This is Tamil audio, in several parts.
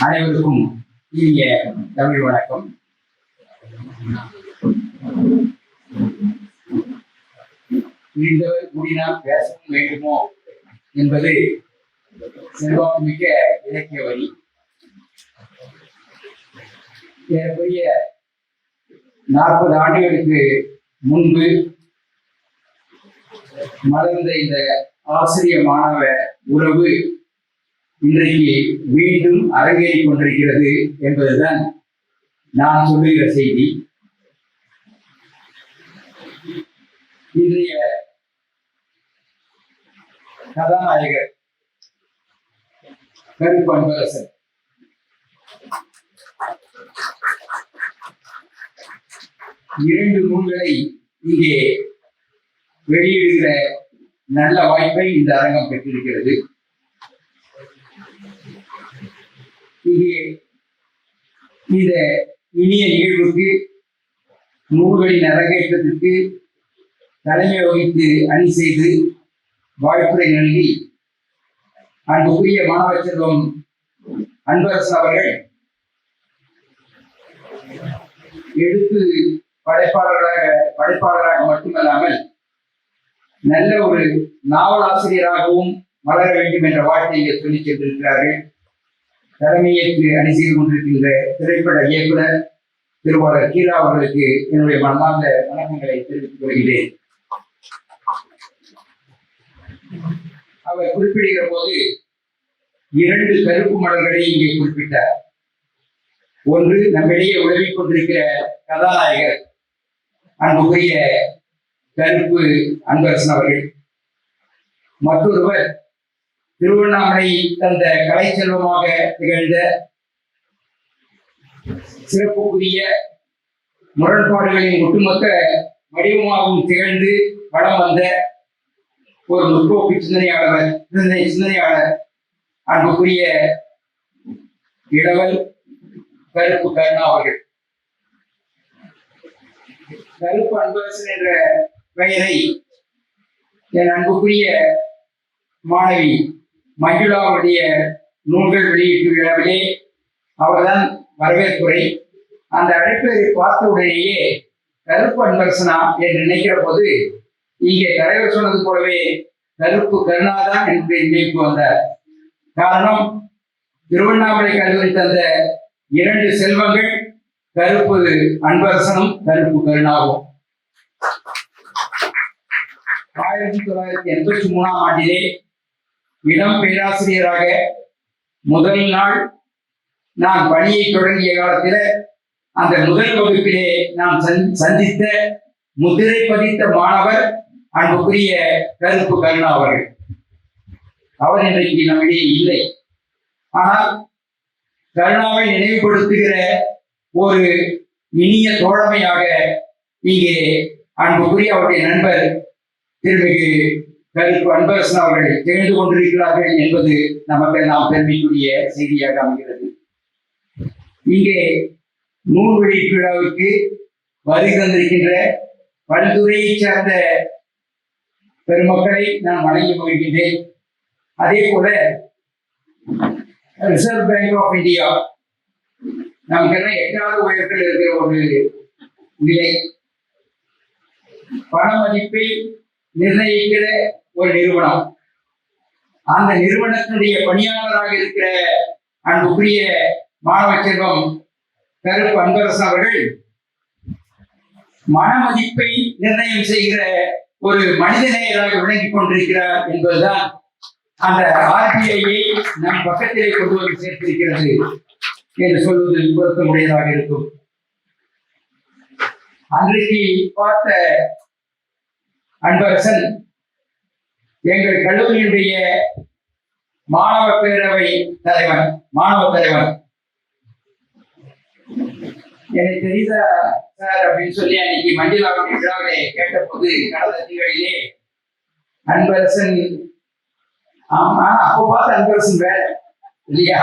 அனைவருக்கும் இனிய தமிழ் வணக்கம். முடிந்தவர் கூடினால் பேசவும் வேண்டுமோ என்பது செல்வாக்குமிக்க இலக்கிய வரி. ஏறக்குரிய நாற்பது ஆண்டுகளுக்கு முன்பு மலர்ந்த இந்த ஆசிரிய மாணவ உறவு இன்றைக்கு மீண்டும் அரங்கேறிக் கொண்டிருக்கிறது என்பதுதான் நான் சொல்லுகிற செய்தி. இன்றைய கதாநாயகர் கருப்பு அன்பரசன். இரண்டு நூல்களை இங்கே வெளியிடுகிற நல்ல வாய்ப்பை இந்த அரங்கம் பெற்றிருக்கிறது. இங்கே இந்த இனிய நிகழ்வுக்கு நூல்களின் அரங்கேற்றத்திற்கு தலைமை வகித்து அணி செய்து வாழ்த்துறை நல்கி அன்புக்குரிய மாணவ செல்வம் அன்பரசு அவர்கள் எழுத்து படைப்பாளராக படைப்பாளராக மட்டுமல்லாமல் நல்ல ஒரு நாவலாசிரியராகவும் வளர வேண்டும் என்ற வாழ்க்கையை சொல்லிச் சென்றிருக்கிறார்கள். தலைமையேற்று அணி செய்து கொண்டிருக்கின்ற திரைப்பட இயக்குனர் திருவாளர் கீரா அவர்களுக்கு என்னுடைய மனமார்ந்த வணக்கங்களை தெரிவித்துக் கொள்கிறேன். அவர் குறிப்பிடுகிற போது இரண்டு கருப்பு மலர்களை இங்கே குறிப்பிட்டார். ஒன்று நம்மிடையே உதவிக் கொண்டிருக்கிற கதாநாயகர் அன்புக்குரிய கருப்பு அன்பரசன் அவர்கள். மற்றொருவர் திருவண்ணாமலை தந்த கலை செல்வமாக திகழ்ந்த சிறப்புக்குரிய முரண்பாடுகளின் ஒட்டுமொத்த வடிவமாகவும் திகழ்ந்து வளம் வந்த ஒரு முற்போக்கு சிந்தனையாளர் சிந்தனை சிந்தனையாளர் அன்புக்குரிய இடவல் கருப்பு கருணா அவர்கள். கருப்பு அன்பரசன் என்ற பெயரை என் அன்புக்குரிய மாணவி மகிழாவுடைய நூல்கள் வெளியீட்டு விழாவிலே அவர்தான் வரவேற்புரை. அந்த அழைப்பை பார்த்த உடனேயே கருப்பு அன்பரசனா என்று நினைக்கிற போது இங்கே தலைவர் சொன்னது போலவே கருப்பு கருணாதான் என்னுடைய நினைப்பு வந்தார். காரணம் திருவண்ணாமலை கல்லூரி தந்த இரண்டு செல்வங்கள் கருப்பு அன்பரசனும் கருப்பு கருணாவும். ஆயிரத்தி தொள்ளாயிரத்தி எண்பத்தி மூணாம் ஆண்டிலே இளம் பேராசிரியராக முதல் நாள் நான் பணியை தொடங்கிய காலத்தில் அந்த முதல் வகுப்பிலே நான் சந்- சந்தித்த முதிரை பதித்த மாணவர் அன்புக்குரிய கருப்பு கருணா அவர்கள். அவர் இன்றைக்கு நம்மிடையே இல்லை. ஆனால் கருணாவை நினைவுபடுத்துகிற ஒரு இனிய தோழமையாக இங்கே அன்புக்குரிய அவருடைய நண்பர் திருமிகு கருப்பு அன்பரசன் அவர்கள் திகழ்ந்து கொண்டிருக்கிறார்கள் என்பது நமக்கு நாம் பெருமைக்குரிய செய்தியாக அமைகிறது. இங்கே நூல் வெளியீட்டு விழாவுக்கு வருகை தந்திருக்கின்ற பல்துறையை சார்ந்த பெருமக்களை நான் வணங்கி போகின்றேன் அதே போல ரிசர்வ் பேங்க் ஆஃப் இந்தியா நமக்கெல்லாம் எட்டாவது உயரத்தில் இருக்கிற ஒரு நிலை. பண மதிப்பை நிர்ணயிக்கிற ஒரு நிறுவனம். அந்த நிறுவனத்தினுடைய பணியாளராக இருக்கிற அன்புக்குரிய மாணவ செல்வம் கருப்பு அன்பரசன் அவர்கள் மன மதிப்பை நிர்ணயம் செய்கிற ஒரு மனிதநேயராக விளங்கிக் கொண்டிருக்கிறார் என்பதுதான் அந்த ஆர்பிஐயை நம் பக்கத்திலே கொண்டு வந்து சேர்த்திருக்கிறது என்று சொல்வது பொருத்தமுடையதாக இருக்கும். அன்றைக்கு பார்த்த அன்பரசன் எங்கள் கல்லூரியினுடைய மாணவ பேரவை தலைவன் மாணவ தலைவன் எனக்கு தெரிந்த சார் அப்படின்னு சொல்லி அன்னைக்கு மஞ்சளாவுடைய விழாவிலே கேட்டபோது கடந்த திங்களிலே அன்பரசன் ஆமா அப்போ பார்த்து அன்பரசன் வேற இல்லையா?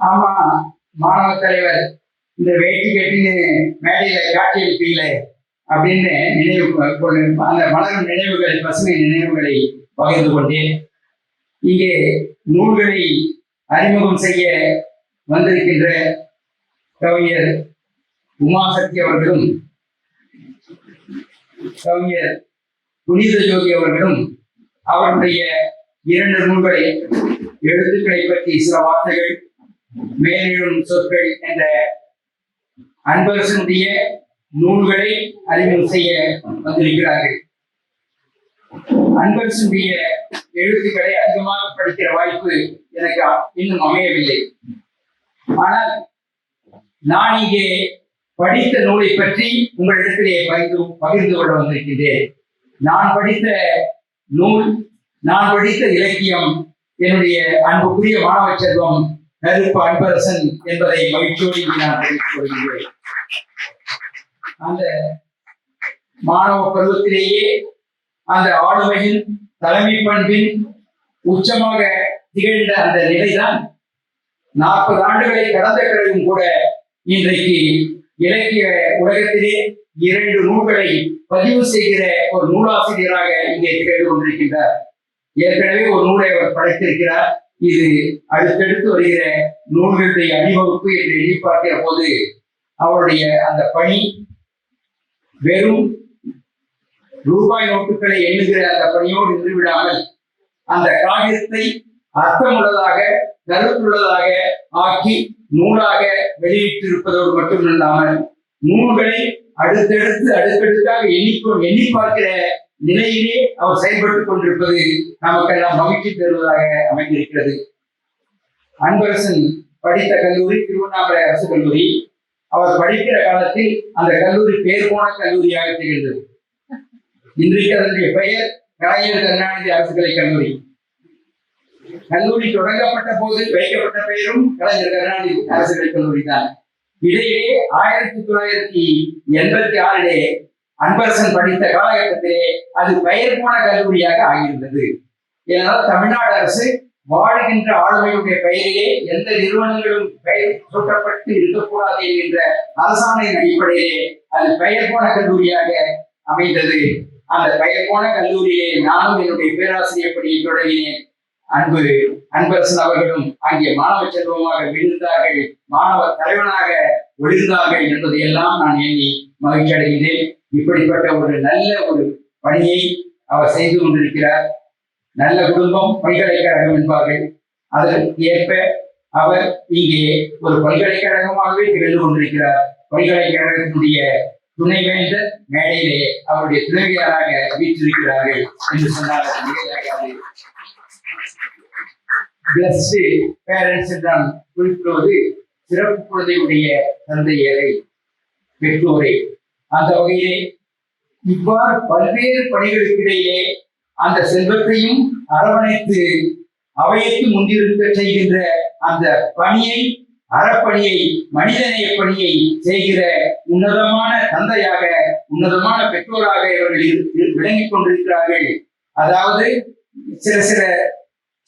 ஆமா மாணவ தலைவர் இந்த வேட்டி கட்டின்னு மேடையில காட்டி இருப்பீங்களே அப்படின்னு நினைவு கொண்டு அந்த மலரும் நினைவுகள் பசுமை நினைவுகளை பகிர்ந்து கொண்டேன். இங்கே நூல்களை அறிமுகம் செய்ய வந்திருக்கின்ற கவிஞர் உமாசக்தி அவர்களும் கவிஞர் புனித ஜோதி அவர்களும் அவருடைய இரண்டு நூல்களை எழுத்துக்களை பற்றி சில வார்த்தைகள் மேலும் சொற்கள் என்ற அன்பரசனுடைய நூல்களை அறிமுகம் செய்ய வந்திருக்கிறார்கள். அன்பரசனுடைய எழுத்துக்களை அதிகமாக படிக்கிற வாய்ப்பு எனக்கு இன்னும் அமையவில்லை. ஆனால் நான் இங்கே படித்த நூலை பற்றி உங்களிடத்திலே பகிர்ந்து பகிர்ந்து கொள்ள வந்திருக்கின்றேன். நான் படித்த நூல் நான் படித்த இலக்கியம் என்னுடைய அன்புக்குரிய மாணவ செல்வம் கருப்பு அன்பரசன் என்பதை மகிழ்ச்சியோடு நான் தெரிவித்துக் கொள்கிறேன் அந்த மாணவ பருவத்திலேயே அந்த ஆளுமையின் தலைமை பண்பின் உச்சமாக திகழ்ந்த அந்த நிலைதான் நாற்பது ஆண்டுகளை கடந்த பிறகும் கூட இன்றைக்கு இலக்கிய உலகத்திலே இரண்டு நூல்களை பதிவு செய்கிற ஒரு நூலாசிரியராக இங்கே திகழ்ந்து கொண்டிருக்கின்றார். ஏற்கனவே ஒரு நூலை அவர் படைத்திருக்கிறார். இது அடுத்தடுத்து வருகிற நூல்களுடைய அணிவகுப்பு என்று எண்ணி பார்க்கிற போது அவருடைய அந்த பணி வெறும் ரூபாய் நோட்டுகளை எண்ணுகிற அந்த பணியோடு நின்று விடாமல் அந்த காகிதத்தை அர்த்தமுள்ளதாக கருத்துள்ளதாக ஆக்கி நூலாக வெளியிட்டிருப்பதோடு மட்டுமில்லாமல் நூல்களை அடுத்தடுத்து அடுத்தடுத்தாக எண்ணிக்கோ எண்ணி பார்க்கிற நிலையிலே அவர் செயல்பட்டுக் கொண்டிருப்பது நமக்கெல்லாம் மகிழ்ச்சி தருவதாக அமைந்திருக்கிறது. அன்பரசன் படித்த கல்லூரி திருவண்ணாமலை அரசு கல்லூரி அவர் படிக்கிற காலத்தில் அந்த கல்லூரி பேர் போன கல்லூரியாக திகழ்ந்தது. இன்றைக்கு அதனுடைய பெயர் கலைஞர் கருணாநிதி அரசு கலை கல்லூரி. கல்லூரி தொடங்கப்பட்ட போது வைக்கப்பட்ட பெயரும் கலைஞர் கருணாநிதி அரசு கலை கல்லூரி தான். இடையே ஆயிரத்தி தொள்ளாயிரத்தி எண்பத்தி ஆறிலே அன்பரசன் படித்த காலகட்டத்திலே அது பெயர் போன கல்லூரியாக ஆகியிருந்தது. ஏனால் தமிழ்நாடு அரசு வாழ்கின்ற ஆளுமையுடைய பெயரிலே எந்த நிறுவனங்களும் பெயர் சூட்டப்பட்டு இருக்கக்கூடாது என்கின்ற அரசாணையின் அடிப்படையிலே அது பெயர் போன கல்லூரியாக அமைந்தது. அந்த பெயர் போன கல்லூரியை நானும் என்னுடைய பேராசிரியர் பணியை தொடங்கினேன். அன்பு அன்பரசன் அவர்களும் அங்கே மாணவ செல்வமாக விழுந்தார்கள். மாணவ தலைவனாக விழுந்தார்கள் என்பதையெல்லாம் நான் எண்ணி மகிழ்ச்சி அடைகிறேன் இப்படிப்பட்ட ஒரு நல்ல ஒரு பணியை அவர் செய்து கொண்டிருக்கிறார். நல்ல குடும்பம் பல்கலைக்கழகம் என்பார்கள். அதற்கு ஏற்ப அவர் இங்கே ஒரு பல்கலைக்கழகமாகவே திகழ்ந்து கொண்டிருக்கிறார். பல்கலைக்கழகத்தினுடைய துணைவேந்தர் மேடையிலே அவருடைய துணைவியாராக வீற்றிருக்கிறார்கள் என்று சொன்னார் அது பிளஸ்டு பேரண்ட்ஸ் என்றால் குறிப்பிடுவது சிறப்பு குழந்தையுடைய தந்தையரை பெற்றோரை. அந்த வகையிலே இவ்வாறு பல்வேறு பணிகளுக்கிடையே அந்த செல்வத்தையும் அரவணைத்து அவையத்து முன்னிறுத்த செய்கின்ற அந்த பணியை அறப்பணியை மனிதநேய பணியை செய்கிற உன்னதமான தந்தையாக உன்னதமான பெற்றோராக இவர்கள் விளங்கிக் கொண்டிருக்கிறார்கள். அதாவது சில சில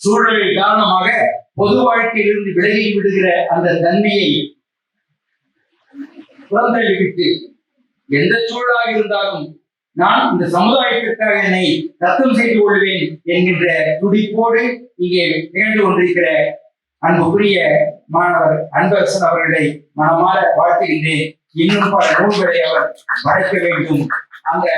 சூழலில் காரணமாக பொது வாழ்க்கையிலிருந்து விலகி விடுகிற அந்த தன்மையை புறந்தள்ளி விட்டு எந்த சூழலாக இருந்தாலும் நான் இந்த சமுதாயத்திற்காக என்னை ரத்தம் செய்து கொள்வேன் என்கின்ற துடிப்போடு இங்கே நிகழ்ந்து கொண்டிருக்கிற அன்புக்குரிய மாணவர் அன்பரசன் அவர்களை மனமாற வாழ்த்துகின்றேன். இன்னும் பல நூல்களை அவர் படைக்க வேண்டும். அந்த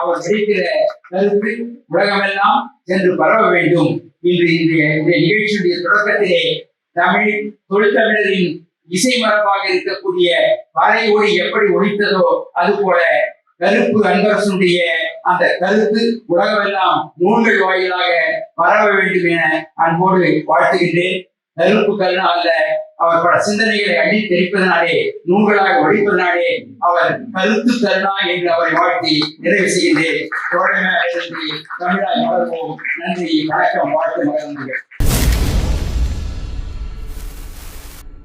அவர் கிடைக்கிற கருத்து உலகமெல்லாம் சென்று பரவ வேண்டும். இன்று இன்றைய இந்த நிகழ்ச்சியுடைய தொடக்கத்திலே தமிழ் தொழிற்தமிழரின் இசை மரபாக இருக்கக்கூடிய வரை ஒளி எப்படி ஒழித்ததோ அது போல கருப்பு அன்பரசனுடைய அந்த கருத்து உலகமெல்லாம் நூல்கள் வாயிலாக பரவ வேண்டும் என அன்போடு வாழ்த்துகின்றேன். கருப்பு கருணா அல்ல அவர் பல சிந்தனைகளை அள்ளி தெரிப்பதனாலே நூல்களாக ஒழிப்பதனாலே அவர் கருத்து கருணா என்று அவரை வாழ்த்தி நிறைவு செய்கின்றேன். தோழமையாக தமிழாய் மலர்வோம். நன்றி வணக்கம் வாழ்த்து மகிழ்ந்தேன்